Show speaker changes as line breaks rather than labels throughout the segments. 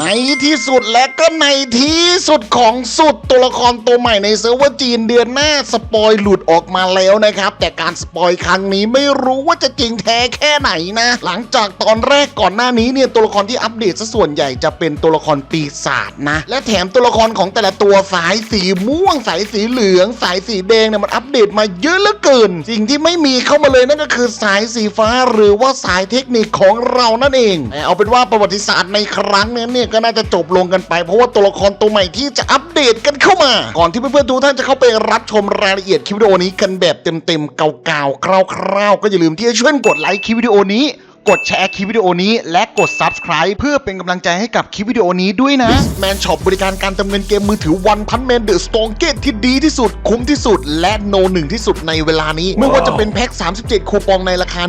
ในที่สุดและก็ในที่สุดของสุดตัวละครตัวใหม่ในเซิร์ฟเวอร์จีนเดือนหน้าสปอยหลุดออกมาแล้วนะครับ แต่การสปอยครั้งนี้ไม่รู้ว่าจะจริงแท้แค่ไหนนะ หลังจากตอนแรกก่อนหน้านี้เนี่ยตัวละครที่อัปเดตซะส่วนใหญ่จะเป็นตัวละครปีศาจนะ และแถมตัวละครของแต่ละตัวสายสีม่วง สายสีเหลือง สายสีแดงเนี่ยมันอัปเดตมาเยอะเหลือเกิน สิ่งที่ไม่มีเข้ามาเลยนั่นก็คือสายสีฟ้าหรือว่าสายเทคนิคของเรานั่นเองแต่เอาเป็นว่าประวัติศาสตร์ในครั้งนี้เนี่ยก็น่าจะจบลงกันไปเพราะว่าตัวละครตัวใหม่ที่จะอัปเดตกันเข้ามา ก่อนที่เพื่อนๆทุกท่านจะเข้าไปรับชมรายละเอียดคลิปวิดีโอนี้กันแบบเต็มๆเก่าๆคร่าวๆก็อย่าลืมที่จะช่วยกดไลค์คลิปวิดีโอนี้ กดแชร์คลิปวิดีโอนี้ และกด subscribe เพื่อเป็นกำลังใจให้กับคลิปวิดีโอนี้ด้วยนะ แมนช็อปบริการการเติมเงินเกมมือถือวันพันแมนเดอะสตองเกตที่ดีที่สุด คุ้มที่สุด และโนหนึ่งที่สุดในเวลานี้ ไม่ว่าจะเป็นแพ็ค 37 คูปองในราคา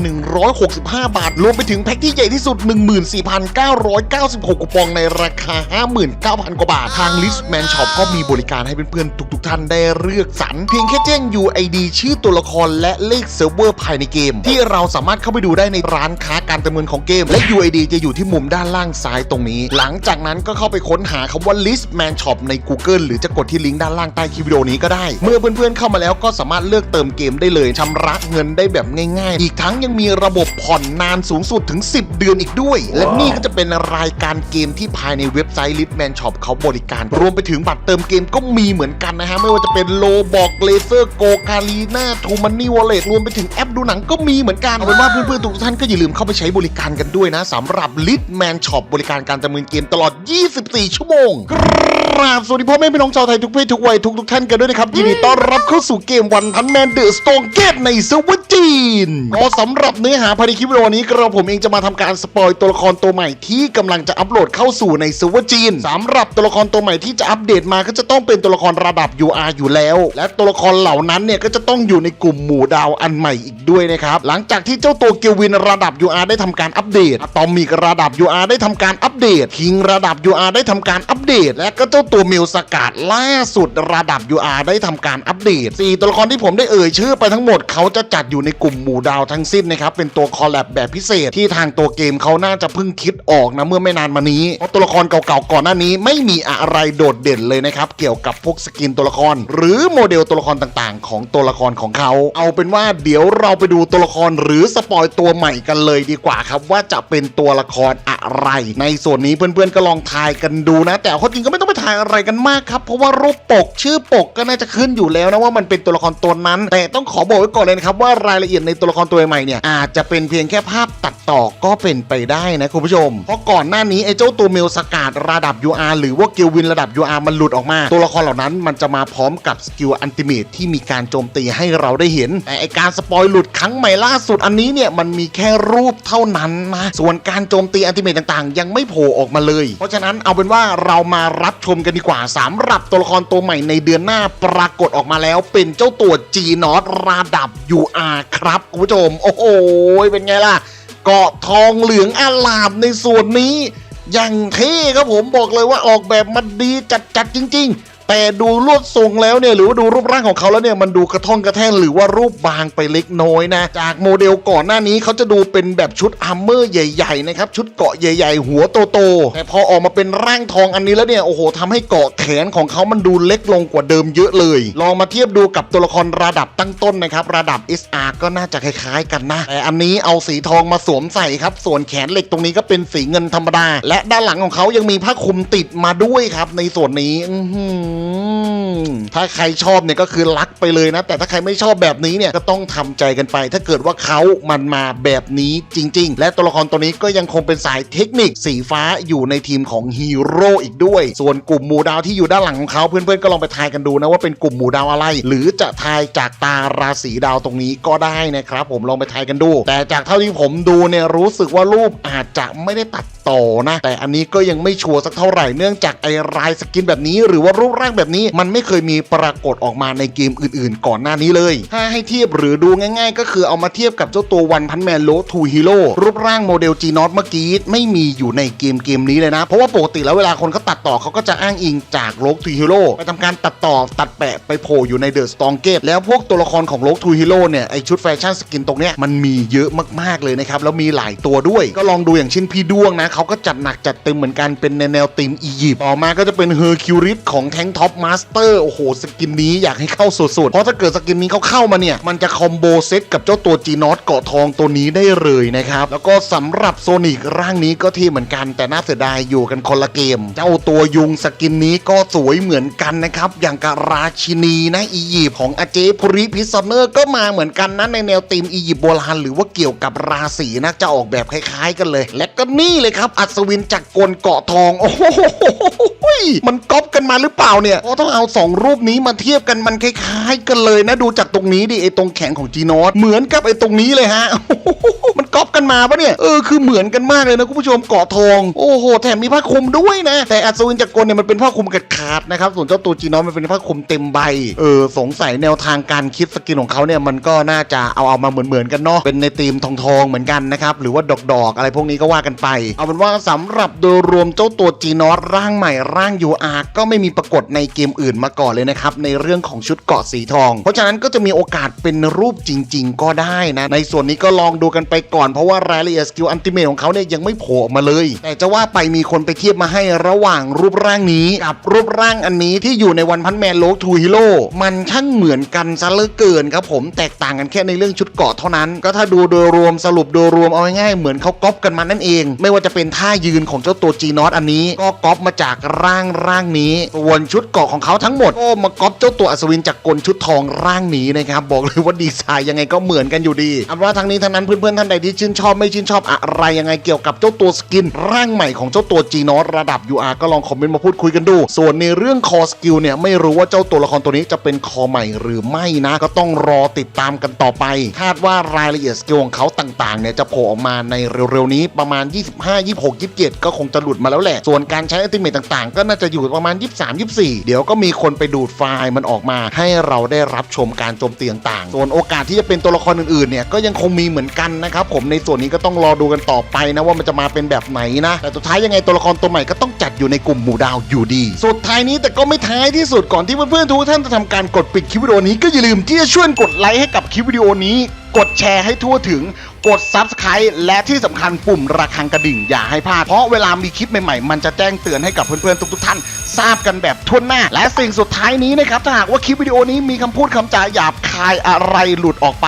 165 บาท รวมไปถึงแพ็คที่ใหญ่ที่สุด 14,996 คูปองในราคา 59,000 กว่าบาท ทางลิสแมนช็อปก็มีบริการให้เพื่อนๆทุกๆท่านได้เลือกสรรเพียงแค่แจ้ง UID ชื่อตัวละครและเลขเซิร์ฟเวอร์ภายในเกม ที่เราสามารถเข้าไปดูได้ในร้านค้าการเติมเงินของเกม และ UID จะอยู่ที่มุมด้านล่างซ้ายตรงนี้ หลังจากนั้นก็เข้าไปค้นหาคำว่า list man shop ใน Google หรือจะกดที่ลิงก์ด้านล่างใต้คลิปวิดีโอนี้ก็ได้ เมื่อเพื่อนๆเข้ามาแล้วก็สามารถเลือกเติมเกมได้เลยชำระเงินได้แบบง่ายๆ อีกทั้งยังมีระบบผ่อนนานสูงสุดถึง 10 เดือนอีกด้วย และนี่ก็จะเป็นรายการเกมที่ภายในเว็บไซต์ list man shop เขาบริการ รวมไปถึงบัตรเติมเกมก็มีเหมือนกันนะฮะไม่ว่าจะเป็นโลบอกเลเซอร์โกกาลีนาทูมันนี่วอลเล็ตรวมไปถึงแอปดูหนังก็มีเหมือนกันเอาเป็นว่าเพื่อนๆทุกท่านก็อย่าลืมเข้าไปใช้บริการกันด้วยนะสำหรับลิทแมนช็อปบริการการดำเนินเกมตลอด 24 ชั่วโมง ราบสวัสดีพ่อแม่พี่น้องชาวไทยทุกเพศทุกวัยทุกทุกๆท่านกันด้วยนะครับยินดีต้อนรับเข้าสู่เกมวันพันแมนเดอะสโตงเกตในเซิร์ฟเวอร์จีนก็สำหรับเนื้อหาภายในคลิปวิดีโอนี้กระผมเองจะมาทำการสปอยตัวละครตัวใหม่ที่กำลังจะอัปโหลดเข้าสู่ในเซิร์ฟเวอร์จีนสำหรับตัวละครตัวใหม่ที่จะอัปเดตมาก็จะต้องเป็นตัวละครระดับ UR อยู่แล้ว และตัวละครเหล่านั้นเนี่ยก็จะต้องอยู่ในกลุ่มหมู่ดาวอันใหม่อีกด้วยนะครับหลังจากที่เจ้าตัวเกลวินระดับ UR ได้ทำการอัปเดตอะตอมิกระดับ UR ได้ทำการอัปเดตคิงระดับ UR ได้ทำการอัปเดตและก็เจ้าตัวมิลสกัดล่าสุดระดับ UR ได้ทำการอัปเดตสี่ตัวละครที่ผมได้เอ่ยชื่อไปทั้งหมดเขาจะจัดอยู่ในกลุ่มหมู่ดาวทั้งสิ้นนะครับ เป็นตัวคอลแลบแบบพิเศษที่ทางตัวเกมเขาน่าจะเพิ่งคิดออกนะเมื่อไม่นานมานี้ เพราะตัวละครเก่าๆก่อนหน้านี้ไม่มีอะไรโดดเด่นเลยนะครับ เกี่ยวกับพวกสกินตัวละคร หรือโมเดลตัวละครต่างๆ ของตัวละครของเขา เอาเป็นว่าเดี๋ยวเราไปดูตัวละครหรือสปอยตัวใหม่กันเลยดีกว่าครับว่าจะเป็นตัวละครอะไร ในส่วนนี้เพื่อนๆก็ลองทายกันดูนะ แต่ข้อจริงก็ไม่ต้องไปทายอะไรกันมากครับ เพราะว่ารูปปกชื่อปกก็น่าจะขึ้นอยู่แล้วนะว่ามันเป็นตัวละครตัวนั้น แต่ต้องขอบอกไว้ก่อนเลยนะครับว่ารายละเอียดในตัวละครตัวใหม่เนี่ยอาจจะเป็นเพียงแค่ภาพตัดต่อก็เป็นไปได้นะคุณผู้ชม เพราะก่อนหน้านี้ไอ้เจ้าตัวเมลสกาดระดับ UR หรือว่ากิลวินระดับ UR มันหลุดออกมา ตัวละครเหล่านั้นมันจะมาพร้อมกับสกิลอันติเมทที่มีการโจมตีให้เราได้เห็นแต่ไอการสปอยหลุดครั้งใหม่ล่าสุดอันนี้เนี่ยมันมีแค่รูปเท่านั้นนะส่วนการโจมตีอันติเมทต่างๆ ยังไม่โผล่ออกมาเลย เพราะฉะนั้นเอาเป็นว่าเรามารับชมกันดีกว่าสำหรับตัวละครตัวใหม่ในเดือนหน้าปรากฏออกมาแล้วเป็นเจ้าตัวจีนอตระดับ UR ครับคุณผู้ชม โอ้โห เป็นไงล่ะ เกาะทองเหลืองอาลามในส่วนนี้ อย่างเท่ครับผมบอกเลยว่าออกแบบมันดีจัดจัดจริง ๆ แต่ดูลวดทรงแล้วเนี่ยหรือว่าดูรูปร่างของเขาแล้วเนี่ยมันดูกระท่อนกระแท่นหรือว่ารูปบางไปเล็กน้อยนะ จากโมเดลก่อนหน้านี้เขาจะดูเป็นแบบชุดอาร์เมอร์ใหญ่ๆนะครับชุดเกาะใหญ่ ๆ หัวโตๆแต่พอออกมาเป็นร่างทองอันนี้แล้วเนี่ยโอ้โหทำให้เกาะแขนของเขามันดูเล็กลงกว่าเดิมเยอะเลย ลองมาเทียบดูกับตัวละครระดับตั้งต้นนะครับระดับ SR ก็น่าจะคล้ายๆ กันนะแต่อันนี้เอาสีทองมาสวมใส่ครับส่วนแขนเหล็กตรงนี้ก็เป็นสีเงินธรรมดา และด้านหลังของเขายังมีผ้าคลุมติดมาด้วยครับในส่วนนี้อืถ้าใครชอบเนี่ยก็คือรักไปเลยนะ แต่ถ้าใครไม่ชอบแบบนี้เนี่ยก็ต้องทำใจกันไป ถ้าเกิดว่าเขามันมาแบบนี้จริง ๆ และตัวละครตัวนี้ก็ยังคงเป็นสายเทคนิคสีฟ้าอยู่ในทีมของฮีโร่อีกด้วย ส่วนกลุ่มหมู่ดาวที่อยู่ด้านหลังของเขาเพื่อนๆก็ลองไปทายกันดูนะว่าเป็นกลุ่มหมู่ดาวอะไร หรือจะทายจากตาราศีดาวตรงนี้ก็ได้นะครับ ผมลองไปทายกันดู แต่จากเท่าที่ผมดูเนี่ยรู้สึกว่ารูปอาจจะไม่ได้ตัดต่อนะ แต่อันนี้ก็ยังไม่ชัวร์สักเท่าไหร่เนื่องจากไอ้ลายสกินแบบนี้ หรือว่ารูปร่างางแบบนี้มันไม่เคยมีปรากฏออกมาในเกมอื่นๆ ก่อนหน้านี้เลย ถ้าให้เทียบหรือดูง่ายๆ ก็คือเอามาเทียบกับเจ้าตัววันพันแมนโลทูฮีโร่รูปร่างโมเดลจีนอตเมื่อกี้ไม่มีอยู่ในเกมเกมนี้เลยนะ เพราะว่าปกติแล้วเวลาคนเขาตัดต่อเขาก็จะอ้างอิงจากโลทูฮีโร่ไปทำการตัดต่อตัดแปะไปโผล่อยู่ในเดอะสตองเกตแล้วพวกตัวละครของโลทูฮีโร่เนี่ยไอชุดแฟชั่นสกินตรงเนี้ยมันมีเยอะมากๆเลยนะครับแล้วมีหลายตัวด้วย ก็ลองดูอย่างเช่นพี่ด้วงนะเขาก็จัดหนักจัดเต็มเหมือนกันเป็นในแนวธีมอียิปต์ต่อมาก็จะเป็นเฮอร์คิวริสของแทงท็อปมาสเตอร์โอ้โหสกินนี้อยากให้เข้าสุดๆ เพราะถ้าเกิดสกินนี้เขาเข้ามาเนี่ย มันจะคอมโบเซตกับเจ้าตัวจีนอสเกาะทองตัวนี้ได้เลยนะครับ แล้วก็สำหรับโซนิกร่างนี้ก็ที่เหมือนกันแต่น่าเสียดายอยู่กันคนละเกม เจ้าตัวยุงสกินนี้ก็สวยเหมือนกันนะครับ อย่างกับราชินีนะอียิปต์ของอาเจพุริพิซอนเนอร์ก็มาเหมือนกันนะในแนวธีมอียิปต์โบราณหรือว่าเกี่ยวกับราศีนะจะออกแบบคล้ายๆ กันเลย และก็นี่เลยครับอัศวินจากกลเกาะทองโอ้โห มันก๊อปกันมาหรือเปล่าเนี่ยเพราะต้องเอาสองรูปนี้มาเทียบกันมันคล้ายๆกันเลยนะดูจากตรงนี้ดิไอตรงแขนของจีโนสเหมือนกับไอตรงนี้เลยฮะมัน ก๊อปกันมาปะเนี่ย เออคือเหมือนกันมากเลยนะคุณผู้ชมเกาะทอง โอ้โห แถมมีผ้าคลุมด้วยนะ แต่อัศวินจักรกลเนี่ยมันเป็นผ้าคลุมขาดนะครับ ส่วนเจ้าตัวจีโนสมันเป็นผ้าคลุมเต็มใบ เออสงสัยแนวทางการคิดสกินของเขาเนี่ยมันก็น่าจะเอาเอามาเหมือนๆกันเนาะ เป็นในธีมทองๆเหมือนกันนะครับ หรือว่าดอกๆอกอะไรพวกนี้ก็ว่ากันไป เอาเป็นว่าสำหรับโดยรวมเจ้าตัวจีนอสร่างใหม่ร่าง UR ก็ไม่มีปรากฏในเกมอื่นมาก่อนเลยนะครับในเรื่องของชุดเกาะสีทอง เพราะฉะนั้นก็จะมีโอกาสเป็นรูปจริง ๆ ก็ได้นะ ในส่วนนี้ก็ลองดูกันไปก่อนเพราะว่า รายละเอียดสกิลอันติเมทของเขาเนี่ยยังไม่โผล่ออกมาเลย แต่จะว่าไปมีคนไปเทียบมาให้ระหว่างรูปร่างนี้ กับรูปร่างอันนี้ที่อยู่ในวันพันแมนโลทูฮิโร่มันช่างเหมือนกันซะเหลือเกินครับผมแตกต่างกันแค่ในเรื่องชุดเกาะเท่านั้น ก็ถ้าดูโดยรวมสรุปโดยรวมเอาง่ายๆเหมือนเขาก๊อปกันมานั่นเอง ไม่ว่าจะเป็นท่ายืนของเจ้าตัวจีนอสอันนี้ ก็ก๊อปมาจากร่างร่างนี้ส่วนชุดเกาะของเขาทั้งหมดก็มาก๊อปเจ้าตัวอัศวินจากกลชุดทองร่างนี้นะครับบอกเลยว่าดีไซน์ยังไงก็เหมือนกันอยู่ดีเอาเป็นว่าทั้งนี้ทั้งนั้นเพื่อนๆท่านใดที่ชื่นชอบไม่ชื่นชอบอะไรยังไงเกี่ยวกับเจ้าตัวสกิน ร่างใหม่ของเจ้าตัวจีนอสระดับ UR ก็ลองคอมเมนต์มาพูดคุยกันดู ส่วนในเรื่องคอสกิลเนี่ยไม่รู้ว่าเจ้าตัวละครตัวนี้จะเป็นคอใหม่หรือไม่นะ ก็ต้องรอติดตามกันต่อไป คาดว่ารายละเอียดสกิลของเขาต่างๆเนี่ยจะโผล่ออกมาในเร็วๆนี้ประมาณ 25 26 27 ก็คงจะหลุดมาแล้วแหละ ส่วนการใช้อัติเมตต่างๆ ก็น่าจะอยู่ประมาณ 23 24 เดี๋ยวก็มีคนไปดูดไฟล์มันออกมาให้เราได้รับชมการโจมตีต่างๆส่วนโอกาสที่จะเป็นตัวละครอื่นๆเนี่ยก็ยังคงมีเหมือนกันนะครับผมในส่วนนี้ก็ต้องรอดูกันต่อไปนะว่ามันจะมาเป็นแบบไหนนะ แต่สุดท้ายยังไงตัวละครตัวใหม่ก็ต้องจัดอยู่ในกลุ่มหมู่ดาวอยู่ดี สุดท้ายนี้แต่ก็ไม่ท้ายที่สุดก่อนที่เพื่อนๆทุกท่านจะทำการกดปิดคลิปวิดีโอนี้ก็อย่าลืมที่จะช่วยกดไลค์ให้กับคลิปวิดีโอนี้กดแชร์ให้ทั่วถึง กด Subscribe และที่สำคัญปุ่มระฆังกระดิ่งอย่าให้พลาด เพราะเวลามีคลิปใหม่ๆ มันจะแจ้งเตือนให้กับเพื่อนๆ ทุกๆท่าน ทราบกันแบบทั่วหน้า และสิ่งสุดท้ายนี้นะครับ ถ้าหากว่าคลิปวิดีโอนี้มีคำพูดคำจาหยาบคายอะไรหลุดออกไป